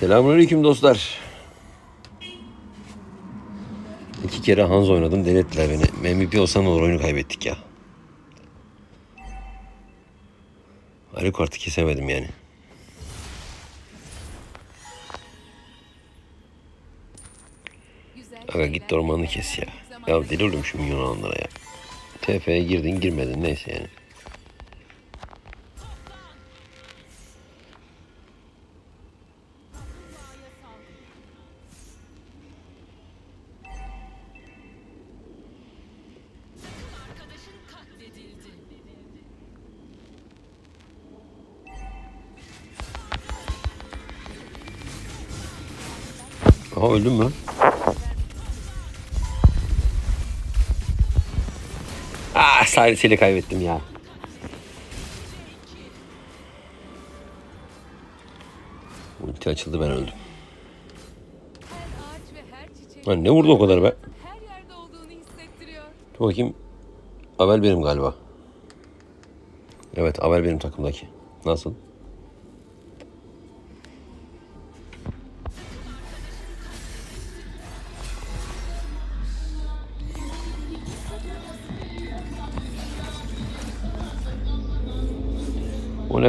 Selamünaleyküm dostlar. İki kere Hans oynadım denettiler beni. MVP olsan olur oyunu kaybettik ya. Ayrı kartı kesemedim yani. Aga git ormanını kes ya. Ya deli oldum şu milyon alanlara ya. TF'ye girdin girmedin neyse yani. Aha öldün mü? Ah salisiyle kaybettim ya. Ulti açıldı ben öldüm. Lan ne vurdu o kadar be? Dur bakayım. Abel benim galiba. Evet Abel benim takımdaki. Nasıl?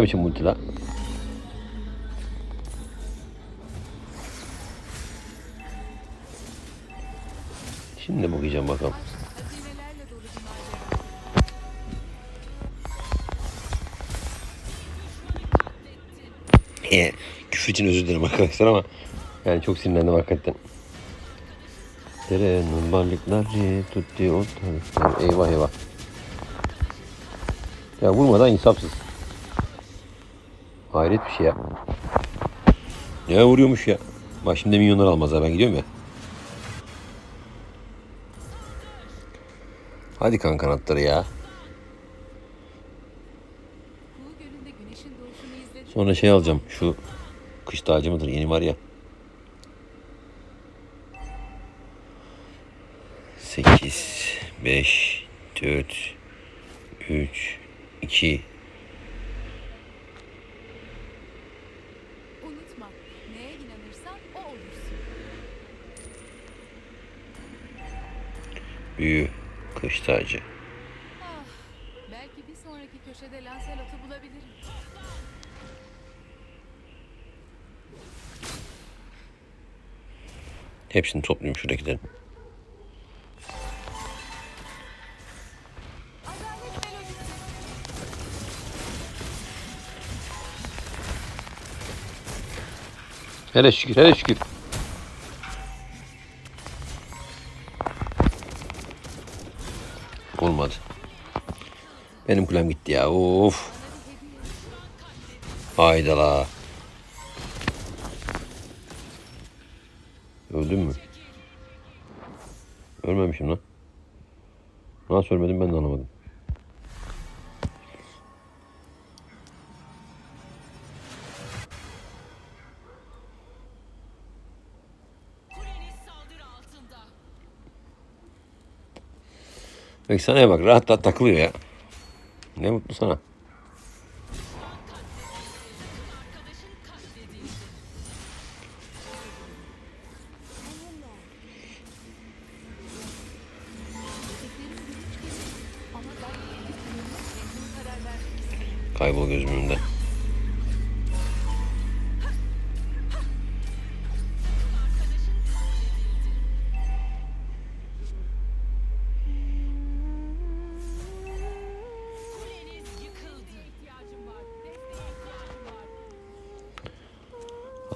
Ne biçim multi la? Şimdi bakacağım bakalım. E, küfür için özür dilerim arkadaşlar ama yani çok sinirlendim hakikaten. Derenin balıkları tutti o taraftan. Eyvah eyvah. Ya vurmadan insafsız. Hayret bir şey ya. Ne vuruyormuş ya. Bak şimdi milyonlar almaz ha ben gidiyorum ya. Hadi kan kanatları ya. Sonra şey alacağım. Şu kış tacı mıdır yeni var ya. 8 5 4 3 2 Unutma, neye inanırsan o olursun. büyü kış tacı. Ah, belki bir sonraki köşede Lancelot'u bulabilirim. Hepsini toplayayım şuradakilerin. Hele şükür hele şükür. Olmadı. Benim kulem gitti ya. Of. Haydala. Öldün mü? Ölmemişim lan. Nasıl ölmedim ben de anlamadım. Sana bak rahat rahat takılıyor ya. Ne mutlu sana. Arkadaşın katledildi. Hedeflerim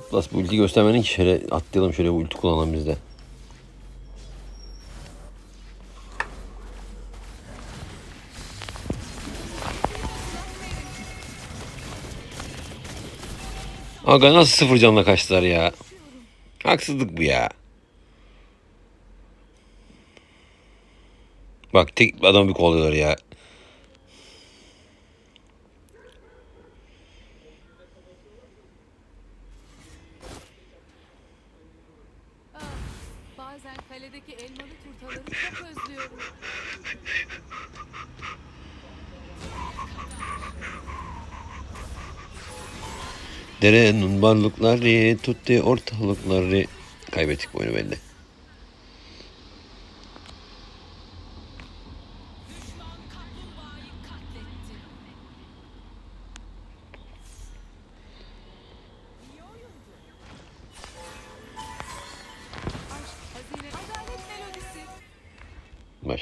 Atlas bu ulti göstermenin ki şöyle atlayalım şöyle bu ulti kullanalım biz. Aga nasıl sıfır canla kaçtılar ya. Haksızlık bu ya. Bak tek adam bir kovalıyorlar ya. Derenin varlıkları tuttu ortalıkları. Kaybettik bu oyunu belli.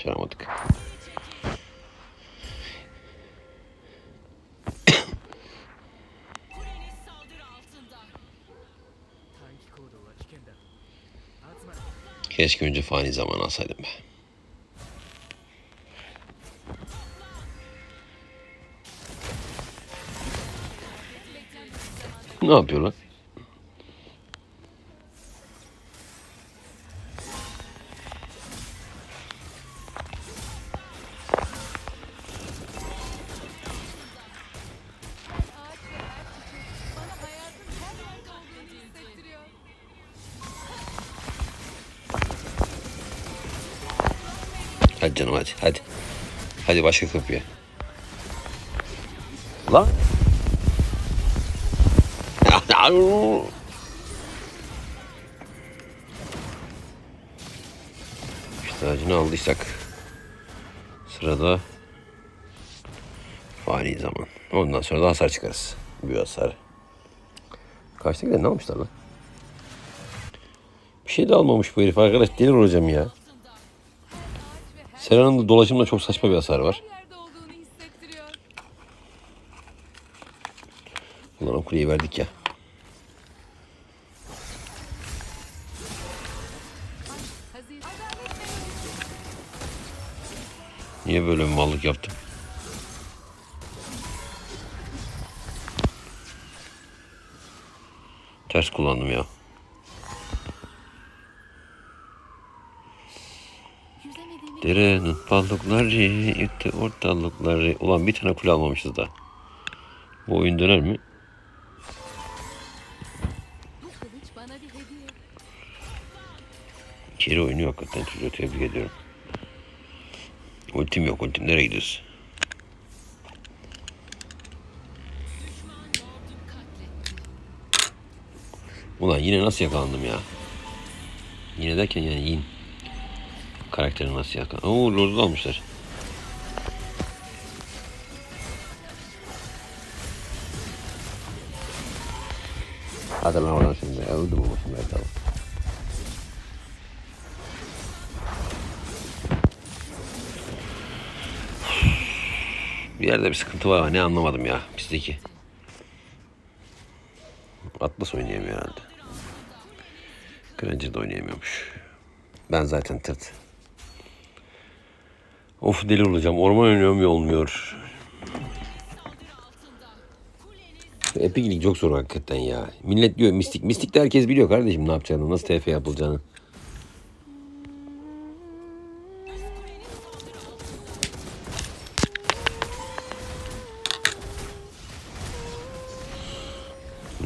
Düşman Keşke önce fani zaman alsaydım be. Ne yapıyor lan? Hadi canım hadi hadi. Hadi başka kapıya. Lan. İşte ağacını aldıysak. Sırada fani zaman. Ondan sonra da hasar çıkarız. Bir hasar. Kaçta giden ne almışlar lan? Bir şey de almamış bu herif arkadaş. Deli olacağım ya. Sera'nın da dolaşımda çok saçma bir hasar var. Ulan o kuleyi verdik ya. Niye böyle bir mallık yaptım? Ters kullandım ya. Derenin balıkları yıktı ortalıkları. Ulan bir tane kule almamışız da. Bu oyun döner mi? Keri oynuyor hakikaten çocuğu tebrik ediyorum. Ultim yok ultim nereye katletti. Ulan yine nasıl yakalandım ya? Yine derken yani yine. Karakterini nasıl yakalandım? Oo Lord'u almışlar. Hadi lan oradan şimdi. Öldüm ama şimdi. Tamam. Bir yerde bir sıkıntı var ama ne anlamadım ya bizdeki. Atlas oynayamıyor herhalde. Granger de oynayamıyormuş. Ben zaten tırt. Of deli olacağım. Orman ya olmuyor. Epic çok zor hakikaten ya. Millet diyor mistik. Mistik de herkes biliyor kardeşim ne yapacağını, nasıl TF yapılacağını.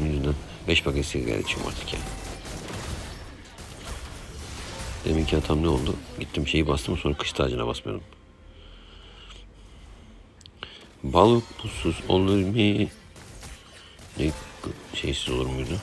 Yüzünden 5 paket sigara içiyorum artık ya. Deminki hatam ne oldu? Gittim şeyi bastım sonra kış tacına basmıyorum. Balık buzsuz olur mu? Ne şeysiz olur muydu?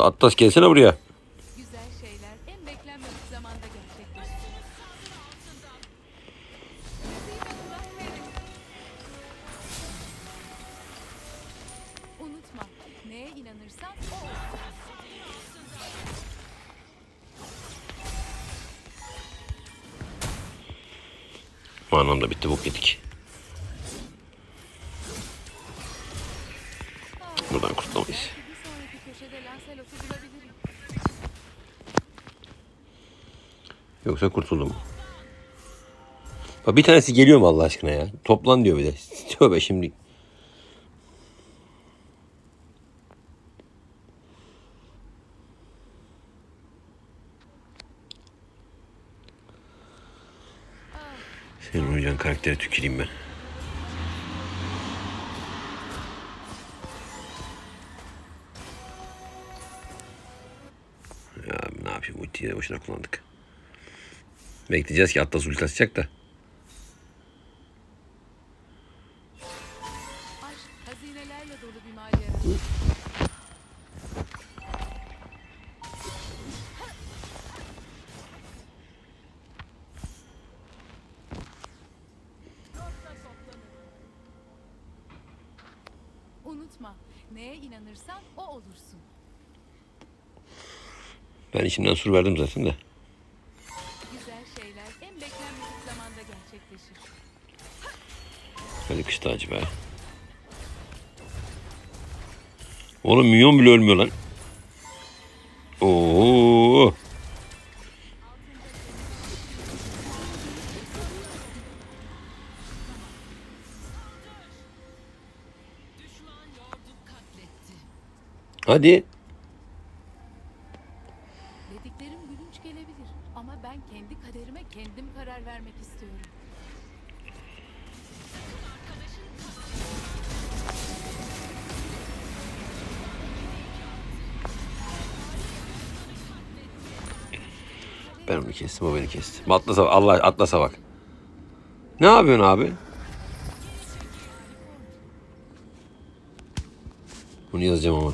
Atlas gelsene buraya. Güzel şeyler en beklenmedik zamanda. Unutma, neye inanırsan o olur. Bu anlamda bitti bok yedik. Yoksa kurtuldum. Bak bir tanesi geliyor mu Allah aşkına ya? Toplan diyor bir de. Tövbe şimdi. Senin oynayacağın karaktere tüküreyim ben. Ya ne yapayım ultiyi de boşuna kullandık. Bekleyeceğiz ki Atlas ulti atacak da. Unutma, neye inanırsan o olursun. Ben içimden sur verdim zaten de. Hadi kış tacı be. Oğlum milyon bile ölmüyor lan. Oo. Hadi. Kesti. Atlas'a Allah Atlas'a bak. Ne yapıyorsun abi? Bunu yazacağım ama.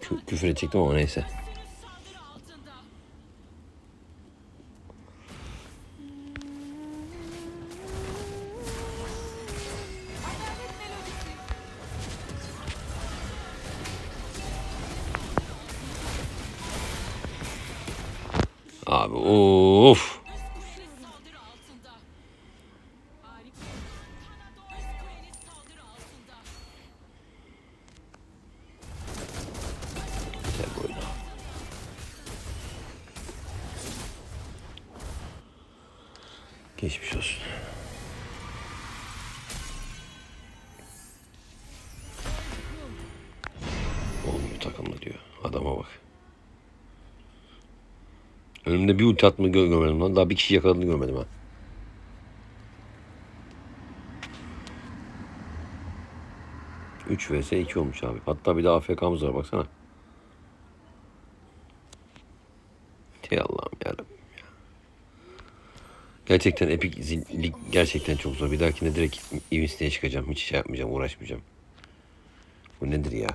Kü- küfür edecektim ama neyse. Geçmiş olsun. Olmuyor takımda diyor. Adama bak. Önümde bir ulti atma gö- görmedim lan. Daha bir kişi yakaladığını görmedim ha. Üç vs 2 olmuş abi. Hatta bir de AFK'mız var baksana. Gerçekten Zil- Lig gerçekten çok zor. Bir dahakine direkt Evins'e çıkacağım. Hiç şey yapmayacağım, uğraşmayacağım. Bu nedir ya?